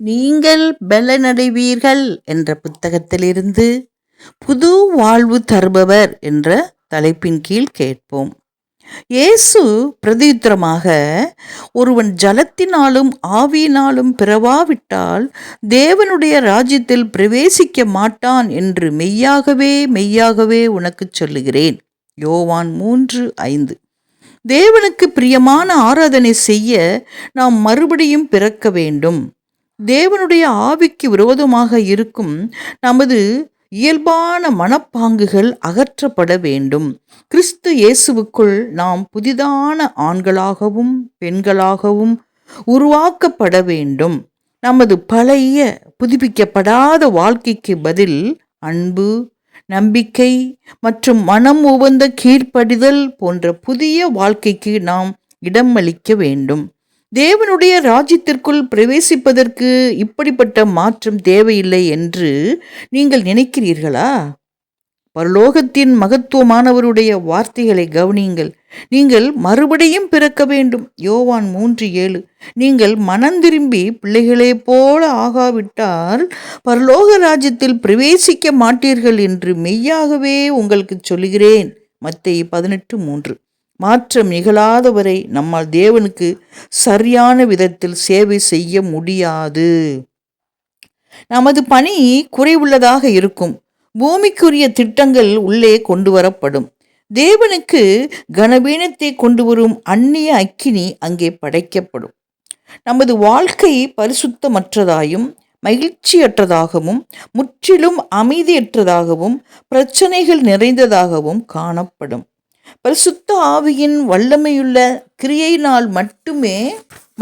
நீங்கள் பலனடைவீர்கள் என்ற புத்தகத்திலிருந்து புது வாழ்வு தருபவர் என்ற தலைப்பின் கீழ் கேட்போம். இயேசு பிரதியுத்திரமாக ஒருவன் ஜலத்தினாலும் ஆவியினாலும் பிறவாவிட்டால் தேவனுடைய ராஜ்யத்தில் பிரவேசிக்க மாட்டான் என்று மெய்யாகவே மெய்யாகவே உனக்குச் சொல்லுகிறேன். யோவான் மூன்று ஐந்து. தேவனுக்கு பிரியமான ஆராதனை செய்ய நாம் மறுபடியும் பிறக்க வேண்டும். தேவனுடைய ஆவிக்கு விரோதமாக இருக்கும் நமது இயல்பான மனப்பாங்குகள் அகற்றப்பட வேண்டும். கிறிஸ்து இயேசுவுக்குள் நாம் புதிதான ஆண்களாகவும் பெண்களாகவும் உருவாக்கப்பட வேண்டும். நமது பழைய புதுப்பிக்கப்படாத வாழ்க்கைக்கு பதில் அன்பு நம்பிக்கை மற்றும் மனம் உவந்த கீழ்ப்படிதல் போன்ற புதிய வாழ்க்கைக்கு நாம் இடமளிக்க வேண்டும். தேவனுடைய ராஜ்யத்திற்குள் பிரவேசிப்பதற்கு இப்படிப்பட்ட மாற்றம் தேவையில்லை என்று நீங்கள் நினைக்கிறீர்களா? பரலோகத்தின் மகத்துவமானவருடைய வார்த்தைகளை கவனியுங்கள். நீங்கள் மறுபடியும் பிறக்க வேண்டும். யோவான் மூன்று ஏழு. நீங்கள் மனந்திரும்பி பிள்ளைகளே போல ஆகாவிட்டால் பரலோக ராஜ்யத்தில் பிரவேசிக்க மாட்டீர்கள் என்று மெய்யாகவே உங்களுக்கு சொல்லுகிறேன். மத்திய பதினெட்டு மூன்று. மாற்றம் நிகழாதவரை நம்மால் தேவனுக்கு சரியான விதத்தில் சேவை செய்ய முடியாது. நமது பணி குறைவுள்ளதாக இருக்கும். பூமிக்குரிய திட்டங்கள் உள்ளே கொண்டு வரப்படும் தேவனுக்கு கனவீனத்தை கொண்டு வரும் அந்நிய அக்கினி அங்கே படைக்கப்படும். நமது வாழ்க்கை பரிசுத்தமற்றதாயும் மகிழ்ச்சியற்றதாகவும் முற்றிலும் அமைதியற்றதாகவும் பிரச்சனைகள் நிறைந்ததாகவும் காணப்படும். பரிசுத்த ஆவியின் வல்லமையுள்ள கிரியையினால் மட்டுமே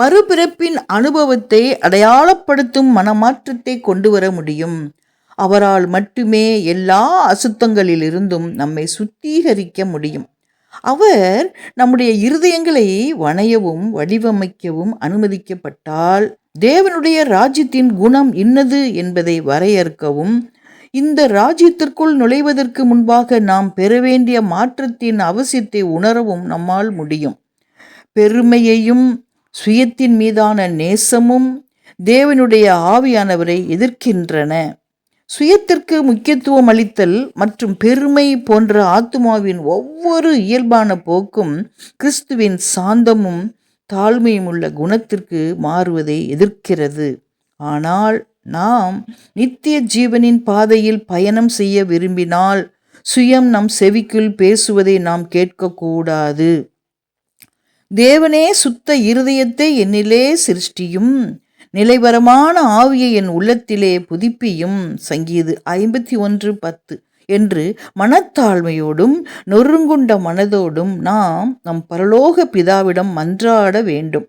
மறுபிறப்பின் அனுபவத்தை அடையாளப்படுத்தும் மனமாற்றத்தை கொண்டு வர முடியும். அவரால் மட்டுமே எல்லா அசுத்தங்களிலிருந்தும் நம்மை சுத்திகரிக்க முடியும். அவர் நம்முடைய இருதயங்களை வணையவும் வடிவமைக்கவும் அனுமதிக்கப்பட்டால் தேவனுடைய ராஜ்யத்தின் குணம் இன்னது என்பதை வரையறுக்கவும் இந்த ராஜ்யத்திற்குள் நுழைவதற்கு முன்பாக நாம் பெற வேண்டிய மாற்றத்தின் அவசியத்தை உணரவும் நம்மால் முடியும். பெருமையையும் சுயத்தின் மீதான நேசமும் தேவனுடைய ஆவியானவரை எதிர்க்கின்றன. சுயத்திற்கு முக்கியத்துவம் அளித்தல் மற்றும் பெருமை போன்ற ஆத்மாவின் ஒவ்வொரு இயல்பான போக்கும் கிறிஸ்துவின் சாந்தமும் தாழ்மையும் உள்ள குணத்திற்கு மாறுவதை எதிர்க்கிறது. ஆனால் நாம் நித்திய ஜீவனின் பாதையில் பயணம் செய்ய விரும்பினால் சுயம் நம் செவிக்குள் பேசுவதை நாம் கேட்கக்கூடாது. தேவனே சுத்த இருதயத்தை என்னிலே சிருஷ்டியும் நிலைவரமான ஆவியை என் உள்ளத்திலே புதுப்பியும். சங்கீது ஐம்பத்தி ஒன்று பத்து. என்று மனத்தாழ்மையோடும் நொறுங்குண்ட மனதோடும் நாம் நம் பரலோக பிதாவிடம் மன்றாட வேண்டும்.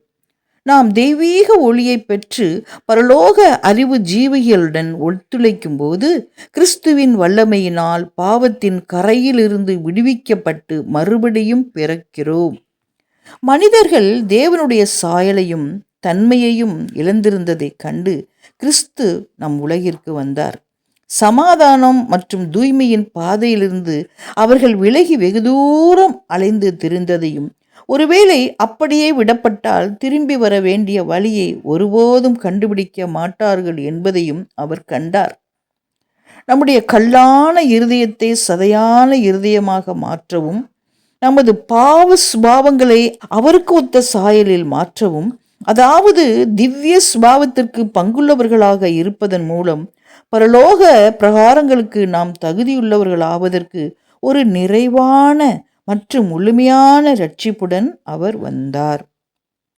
நாம் தெய்வீக ஒளியை பெற்று பரலோக அறிவு ஜீவிகளுடன் ஒத்துழைக்கும் போது கிறிஸ்துவின் வல்லமையினால் பாவத்தின் கரையிலிருந்து விடுவிக்கப்பட்டு மறுபடியும் பிறக்கிறோம். மனிதர்கள் தேவனுடைய சாயலையும் தன்மையையும் இழந்திருந்ததைக் கண்டு கிறிஸ்து நம் உலகிற்கு வந்தார். சமாதானம் மற்றும் தூய்மையின் பாதையிலிருந்து அவர்கள் விலகி வெகு தூரம் அலைந்து திரிந்ததையும் ஒருவேளை அப்படியே விடப்பட்டால் திரும்பி வர வேண்டிய வழியை ஒருபோதும் கண்டுபிடிக்க மாட்டார்கள் என்பதையும் அவர் கண்டார். நம்முடைய கல்லான இருதயத்தை சதையான இருதயமாக மாற்றவும் நமது பாவ சுபாவங்களை அவருக்கு ஒத்த சாயலில் மாற்றவும் அதாவது திவ்ய சுபாவத்திற்கு பங்குள்ளவர்களாக இருப்பதன் மூலம் பரலோக பிரகாரங்களுக்கு நாம் தகுதியுள்ளவர்களாவதற்கு ஒரு நிறைவான மற்றும் முழுமையான ரட்சிப்புடன் அவர் வந்தார்.